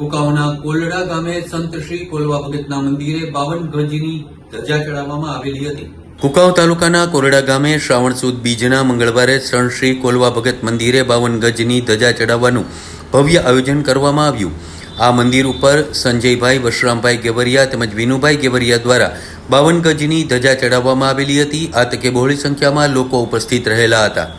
કુકાઓના કોલડા ગામે સંત શ્રી કોલવા ભગતના મંદિરે બાવન ગજની ધજા ચડાવવામાં આવેલી હતી. કુકાવ તાલુકાના કોરડા ગામે શ્રાવણ સુદ બીજના મંગળવારે શ્રી કોલવા ભગત મંદિરે બાવન ગજની ધજા ચડાવવાનું ભવ્ય આયોજન કરવામાં આવ્યું. આ મંદિર ઉપર સંજયભાઈ વશરામભાઈ ગેવરિયા તેમજ વિનુભાઈ ગેવરિયા દ્વારા બાવન ગજની ધજા ચડાવવામાં આવેલી હતી. આ તકે બહોળી સંખ્યામાં લોકો ઉપસ્થિત રહેલા હતા.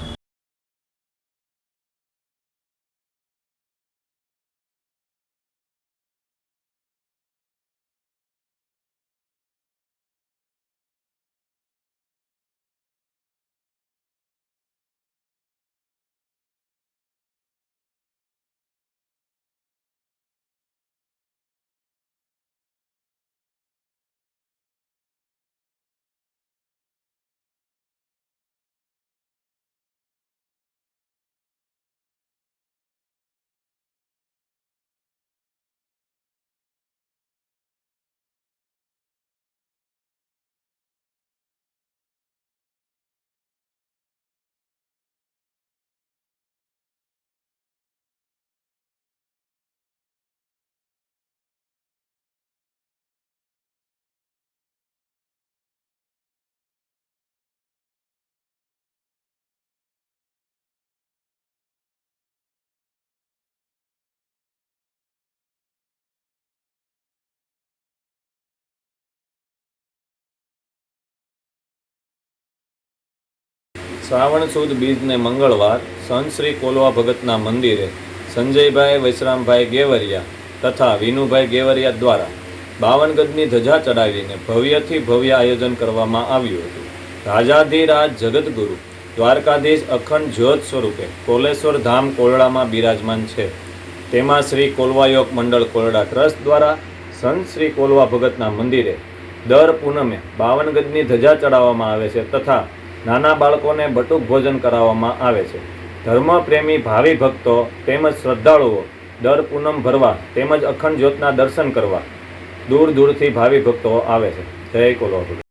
શ્રાવણ સુદ બીજને મંગળવાર સંત શ્રી કોલવા ભગતના મંદિરે સંજયભાઈ, વૈશ્રામભાઈ ગેવરિયા તથા વિનુભાઈ ગેવરિયા દ્વારા બાવન ગજની ધજા ચડાવીને ભવ્યથી ભવ્ય આયોજન કરવામાં આવ્યું હતું. રાજાધિરાજ જગતગુરુ દ્વારકાધીશ અખંડ જ્યોત સ્વરૂપે કોલેશ્વર ધામ કોલડામાં બિરાજમાન છે. તેમાં શ્રી કોલવાયોગ મંડળ કોરડા ટ્રસ્ટ દ્વારા સંત શ્રી કોલવા ભગતના મંદિરે દર પૂનમે બાવન ગજની ધજા ચડાવવામાં આવે છે તથા નાના બાળકોને બટુક ભોજન કરાવવામાં આવે છે. ધર્મપ્રેમી ભાવિ ભક્તો તેમજ શ્રદ્ધાળુઓ દર પૂનમ ભરવા તેમજ અખંડ જ્યોતના દર્શન કરવા દૂર દૂરથી ભાવિ ભક્તો આવે છે. જય ભગત